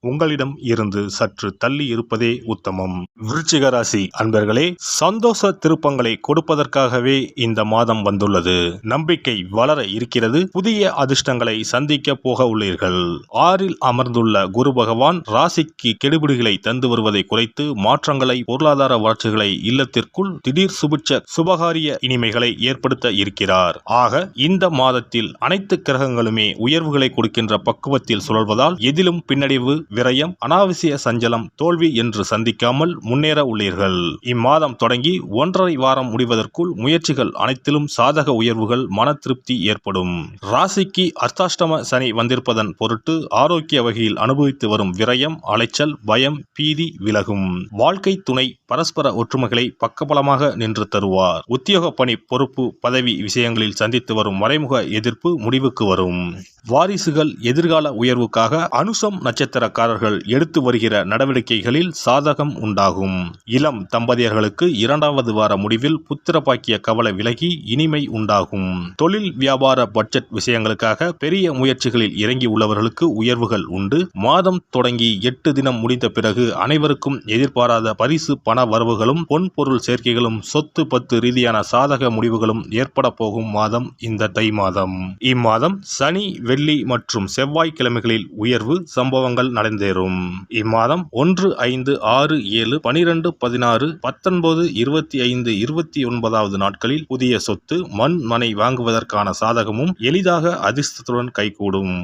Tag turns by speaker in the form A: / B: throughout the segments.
A: உங்களிடம் இருந்து சற்று தள்ளி இருப்பதே உத்தமம். விருச்சிக ராசி அன்பர்களே சந்தோஷ திருப்பங்களை கொடுப்பதற்காகவே இந்த மாதம் வந்துள்ளது. நம்பிக்கை வளர இருக்கிறது. புதிய அதிர்ஷ்டங்களை சந்திக்க போக உள்ளீர்கள். ஆறில் அமர்ந்துள்ள குரு பகவான் ராசிக்கு கெடுபிடிகளை தந்து வருவதை குறைத்து மாற்றங்களை பொருளாதார வளர்ச்சிகளை இல்லத்திற்குள் திடீர் சுபிட்ச சுபகாரிய இனிமைகளை ஏற்படுத்த இருக்கிறார். ஆக இந்த மாதத்தில் அனைத்து கிரகங்களுமே உயர்வுகளை கொடுக்கின்ற பக்குவத்தில் சுழல்வதால் எதிலும் பின்னடைவு விரயம் அனாவசிய சஞ்சலம் தோல்வி என்று சந்திக்காமல் முன்னேற உள்ளீர்கள். இம்மாதம் தொடங்கி ஒன்றரை வாரம் முடிவதற்குள் முயற்சிகள் அனைத்திலும் சாதக உயர்வுகள் மன திருப்தி ஏற்படும். ராசிக்கு அர்த்தாஷ்டம சனி வந்திருப்பதன் பொருட்டு ஆரோக்கிய வகையில் அனுபவித்து வரும் விரயம் அலைச்சல் பயம் பீதி விலகும். வாழ்க்கை துணை பரஸ்பர ஒற்றுமைகளை பக்கபலமாக நின்று தருவார். உத்தியோக பணி பொறுப்பு பதவி விஷயங்களில் சந்தித்து வரும் மறைமுக எதிர்ப்பு முடிவுக்கு வரும். வாரிசுகள் எதிர்கால உயர்வுக்காக அனுசம் நட்சத்திரக்காரர்கள் எடுத்து வருகிற நடவடிக்கைகளில் சாதகம் உண்டாகும். இளம் தம்பதியர்களுக்கு இரண்டாவது வார முடிவில் புத்திர பாக்கிய கவலை விலகி இனிமை உண்டாகும். தொழில் வியாபார பட்ஜெட் விஷயங்களுக்காக பெரிய முயற்சிகளில் இறங்கி உள்ளவர்களுக்கு உயர்வுகள் உண்டு. மாதம் தொடங்கி எட்டு தினம் முடிந்த பிறகு அனைவருக்கும் எதிர்பாராத பரிசு பண வரவுகளும் பொன் பொருள் சேர்க்கைகளும் சொத்து பத்து ரீதியான சாதக முடிவுகளும் ஏற்பட போகும் மாதம் இந்த தை மாதம். இம்மாதம் சனி வெள்ளி மற்றும் செவ்வாய் கிழமைகளில் உயர்வு சம்பவங்கள் நடந்தேறும். இம்மாதம் ஒன்று ஐந்து ஆறு ஏழு பனிரெண்டு பதினாறு பத்தொன்பது இருபத்தி ஐந்து இருபத்தி ஒன்பதாவது நாட்களில் புதிய சொத்து மண் மனை வாங்குவதற்கான சாதகமும் எளிதாக அதிர்ஷ்டத்துடன் கைகூடும்.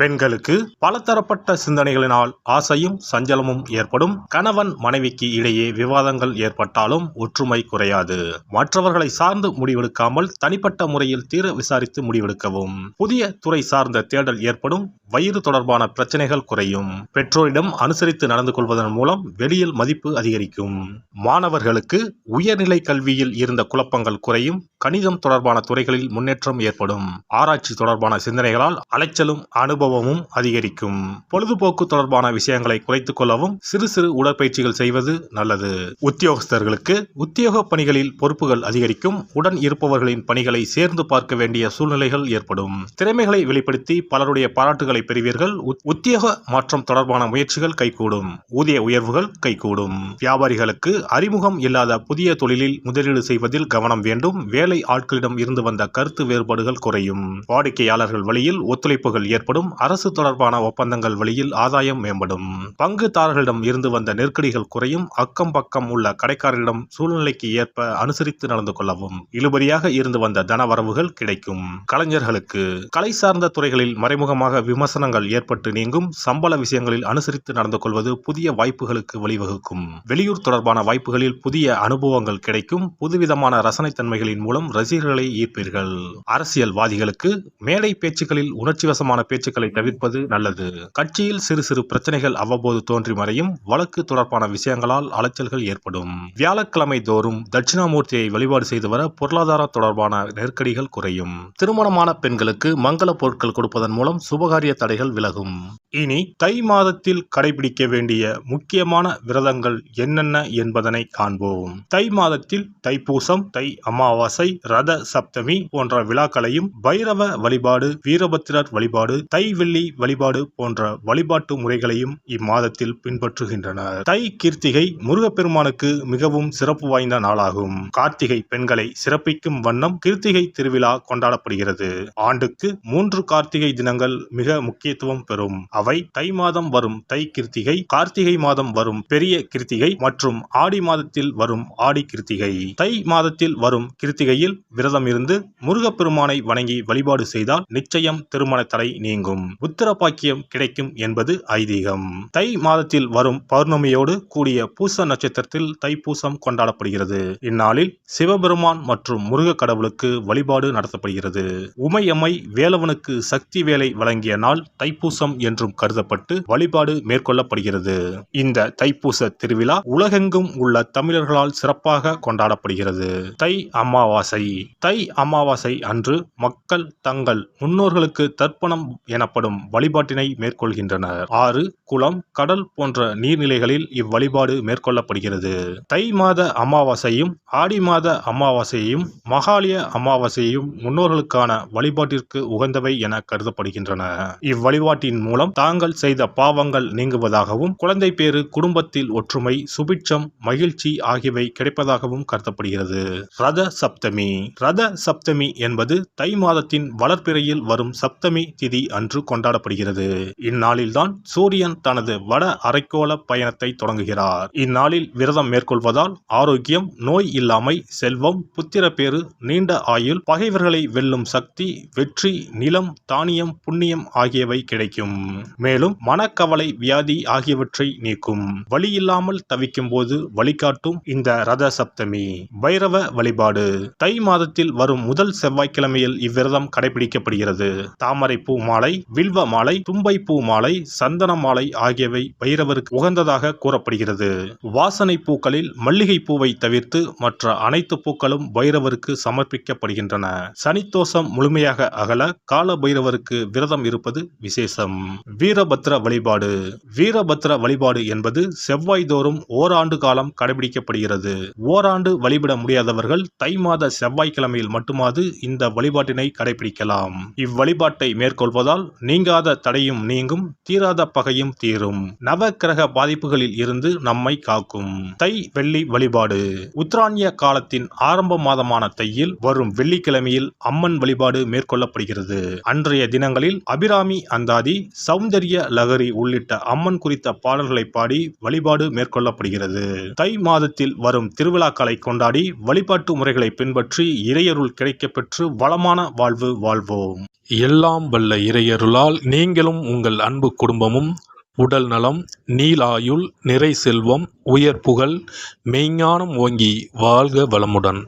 A: பெண்களுக்கு பலதரப்பட்ட சிந்தனைகளினால் ஆசையும் சஞ்சலமும் ஏற்படும். கணவன் மனைவிக்கு இடையே விவாதங்கள் ஏற்பட்டாலும் ஒற்றுமை குறையாது. மற்றவர்களை சார்ந்து முடிவெடுக்காமல் தனிப்பட்ட முறையில் தீர விசாரித்து முடிவெடுக்கவும். புதிய துறை சார்ந்த தேடல் ஏற்படும். வயிறு தொடர்பான பிரச்சனைகள் குறையும். பெற்றோரிடம் அனுசரித்து நடந்து கொள்வதன் மூலம் வெளியில் மதிப்பு அதிகரிக்கும். மாணவர்களுக்கு உயர்நிலை கல்வியில் இருந்த குழப்பங்கள் குறையும். கணிதம் தொடர்பான துறைகளில் முன்னேற்றம் ஏற்படும். ஆராய்ச்சி தொடர்பான சிந்தனைகளால் அலைச்சலும் அனுபவமும் அதிகரிக்கும். பொழுதுபோக்கு தொடர்பான விஷயங்களை குறைத்துக் கொள்ளவும் சிறு சிறு உடற்பயிற்சிகள் செய்வது நல்லது. உத்தியோகஸ்தர்களுக்கு உத்தியோக பணிகளில் பொறுப்புகள் அதிகரிக்கும். உடன் இருப்பவர்களின் பணிகளை சேர்ந்து பார்க்க வேண்டிய சூழ்நிலைகள் ஏற்படும். திறமைகளை வெளிப்படுத்தி பலருடைய பாராட்டுகளை பெறுவீர்கள். உத்தியோக மாற்றம் தொடர்பான முயற்சிகள் கைகூடும். ஊதிய உயர்வுகள் கைகூடும். வியாபாரிகளுக்கு அறிமுகம் இல்லாத புதிய தொழிலில் முதலீடு செய்வதில் கவனம் வேண்டும். வேலை ஆட்களிடம் இருந்து வந்த கருத்து வேறுபாடுகள் குறையும். வாடிக்கையாளர்கள் வழியில் ஒத்துழைப்புகள் ஏற்படும். அரசு தொடர்பான ஒப்பந்தங்கள் வழியில் ஆதாயம் மேம்படும். பங்குதாரர்களிடம் இருந்து வந்த நெருக்கடிகள் குறையும். அக்கம் பக்கம் உள்ள கடைக்காரர்களிடம் சூழ்நிலைக்கு ஏற்ப அனுசரித்து நடந்து கொள்ளவும் இழுபறியாக இருந்து வந்த தனவரவுகள் கிடைக்கும். கலைஞர்களுக்கு கலை சார்ந்த துறைகளில் மறைமுகமாக விமர்சனங்கள் ஏற்பட்டு நீங்கும். சம்பள விஷயங்களில் அனுசரித்து நடந்து கொள்வது புதிய வாய்ப்புகளுக்கு வழிவகுக்கும். வெளியூர் தொடர்பான வாய்ப்புகளில் புதிய அனுபவங்கள் கிடைக்கும். புதுவிதமான ரசனைத்தன்மைகளின் மூலம் ரசிகர்களை ஈர்ப்பீர்கள். அரசியல்வாதிகளுக்கு மேடை பேச்சுக்களில் உணர்ச்சிவசமான பேச்சுக்களை தவிர்ப்பது நல்லது. கட்சியில் சிறு சிறு பிரச்சனைகள் அவ்வப்போது தோன்றி மறையும் வழக்கு தொடர்பான விஷயங்களால் அலைச்சல்கள் ஏற்படும். வியாழக்கிழமை தோறும் தட்சிணாமூர்த்தியை வழிபாடு செய்து வர பொருளாதார தொடர்பான நெருக்கடிகள் குறையும். திருமணமான பெண்களுக்கு மங்கள பொருட்கள் கொடுப்பதன் மூலம் சுபகாரிய தடைகள் விலகும். இனி தை மாதத்தில் கடைபிடிக்க வேண்டிய முக்கியமான விரதங்கள் என்னென்ன என்பதனை காண்போம். தை மாதத்தில் தைப்பூசம் தை அமாவாசை ரத சப்தமி போன்ற விழாக்களையும் பைரவ வழிபாடு வீரபத்திரர் வழிபாடு தை திருவெள்ளி வழிபாடு போன்ற வழிபாட்டு முறைகளையும் இம்மாதத்தில் பின்பற்றுகின்றனர். தை கீர்த்திகை முருகப்பெருமானுக்கு மிகவும் சிறப்பு வாய்ந்த நாளாகும். கார்த்திகை பெண்களை சிறப்பிக்கும் வண்ணம் கிருத்திகை திருவிழா கொண்டாடப்படுகிறது. ஆண்டுக்கு மூன்று கார்த்திகை தினங்கள் மிக முக்கியத்துவம் பெறும். அவை தை மாதம் வரும் தை கிருத்திகை கார்த்திகை மாதம் வரும் பெரிய கிருத்திகை மற்றும் ஆடி மாதத்தில் வரும் ஆடி கிருத்திகை. தை மாதத்தில் வரும் கிருத்திகையில் விரதம் இருந்து முருகப்பெருமானை வணங்கி வழிபாடு செய்தால் நிச்சயம் திருமண தடை நீங்கும். புத்திர பாக்கியம் கிடைக்கும் என்பது ஐதீகம். தை மாதத்தில் வரும் பௌர்ணமியோடு கூடிய பூச நட்சத்திரத்தில் தைப்பூசம் கொண்டாடப்படுகிறது. இந்நாளில் சிவபெருமான் மற்றும் முருக கடவுளுக்கு வழிபாடு நடத்தப்படுகிறது. உமையம்மை வேலவனுக்கு சக்தி வேலை வழங்கிய நாள் தைப்பூசம் என்றும் கருதப்பட்டு வழிபாடு மேற்கொள்ளப்படுகிறது. இந்த தைப்பூச திருவிழா உலகெங்கும் உள்ள தமிழர்களால் சிறப்பாக கொண்டாடப்படுகிறது. தை அமாவாசை. தை அமாவாசை அன்று மக்கள் தங்கள் முன்னோர்களுக்கு தர்ப்பணம் என எனப்படும் வழிபாட்டினை மேற்கொள்கின்றனர். ஆறு குளம் கடல் போன்ற நீர்நிலைகளில் இவ்வழிபாடு மேற்கொள்ளப்படுகிறது. தை மாத அமாவாசையும் ஆடி மாத அமாவாசையையும் மகாலய அமாவாசையையும் முன்னோர்களுக்கான வழிபாட்டிற்கு உகந்தவை என கருதப்படுகின்றன. இவ்வழிபாட்டின் மூலம் தாங்கள் செய்த பாவங்கள் நீங்குவதாகவும் குழந்தை பேறு குடும்பத்தில் ஒற்றுமை சுபிட்சம் மகிழ்ச்சி ஆகியவை கிடைப்பதாகவும் கருதப்படுகிறது. ரத சப்தமி. ரத சப்தமி என்பது தை மாதத்தின் வளர்ப்பிறையில் வரும் சப்தமி திதி அன்று கொண்டாடப்படுகிறது. இந்நாளில்தான் சூரியன் தனது வட அரைக்கோள பயணத்தை தொடங்குகிறார். இந்நாளில் விரதம் மேற்கொள்வதால் ஆரோக்கியம் நோய் இல்லாமை செல்வம் புத்திரப்பேறு நீண்ட ஆயுள் பகைவர்களை வெல்லும் சக்தி வெற்றி நிலம் தானியம் புண்ணியம் ஆகியவை கிடைக்கும். மேலும் மனக்கவலை வியாதி ஆகியவற்றை நீக்கும். வழியில்லாமல் தவிக்கும் போது வழிகாட்டும் இந்த ரத சப்தமி. பைரவ வழிபாடு. தை மாதத்தில் வரும் முதல் செவ்வாய்க்கிழமையில் இவ்விரதம் கடைபிடிக்கப்படுகிறது. தாமரை பூ மாலை வில்வ மாலை தும்பை பூ மாலை சந்தன மாலை ஆகியவை பைரவருக்கு உகந்ததாக கூறப்படுகிறது. வாசனை பூக்களில் மல்லிகை பூவை தவிர்த்து மற்ற அனைத்து பூக்களும் பைரவருக்கு சமர்ப்பிக்கப்படுகின்றன. சனித்தோஷம் முழுமையாக அகல கால பைரவருக்கு விரதம் இருப்பது விசேஷம். வீரபத்ர வழிபாடு. வீரபத்ர வழிபாடு என்பது செவ்வாய் தோறும் ஓராண்டு காலம் கடைபிடிக்கப்படுகிறது. ஓராண்டு வழிபட முடியாதவர்கள் தை மாத செவ்வாய்க்கிழமையில் மட்டுமாது இந்த வழிபாட்டினை கடைபிடிக்கலாம். இவ்வழிபாட்டை மேற்கொள்வதால் நீங்காத தடையும் நீங்கும் தீராத பகையும் தீரும். நவ கிரக பாதிப்புகளில் இருந்து நம்மை காக்கும். தை வெள்ளி வழிபாடு. உத்தராணிய காலத்தின் ஆரம்ப மாதமான தையில் வரும் வெள்ளிக்கிழமையில் அம்மன் வழிபாடு மேற்கொள்ளப்படுகிறது. அன்றைய தினங்களில் அபிராமி அந்தாதி சௌந்தரிய லகரி உள்ளிட்ட அம்மன் குறித்த பாடல்களை பாடி வழிபாடு மேற்கொள்ளப்படுகிறது. தை மாதத்தில் வரும் திருவிழாக்களை கொண்டாடி வழிபாட்டு முறைகளை பின்பற்றி இறையருள் கிடைக்கப்பெற்று வளமான வாழ்வு வாழ்வோம்.
B: எல்லாம் வல்ல இறையருளால் நீங்களும் உங்கள் அன்பு குடும்பமும் உடல் நலம் நீலாயுள் நிறை செல்வம் உயர் புகழ் மெய்ஞானம் ஓங்கி வாழ்க வளமுடன்.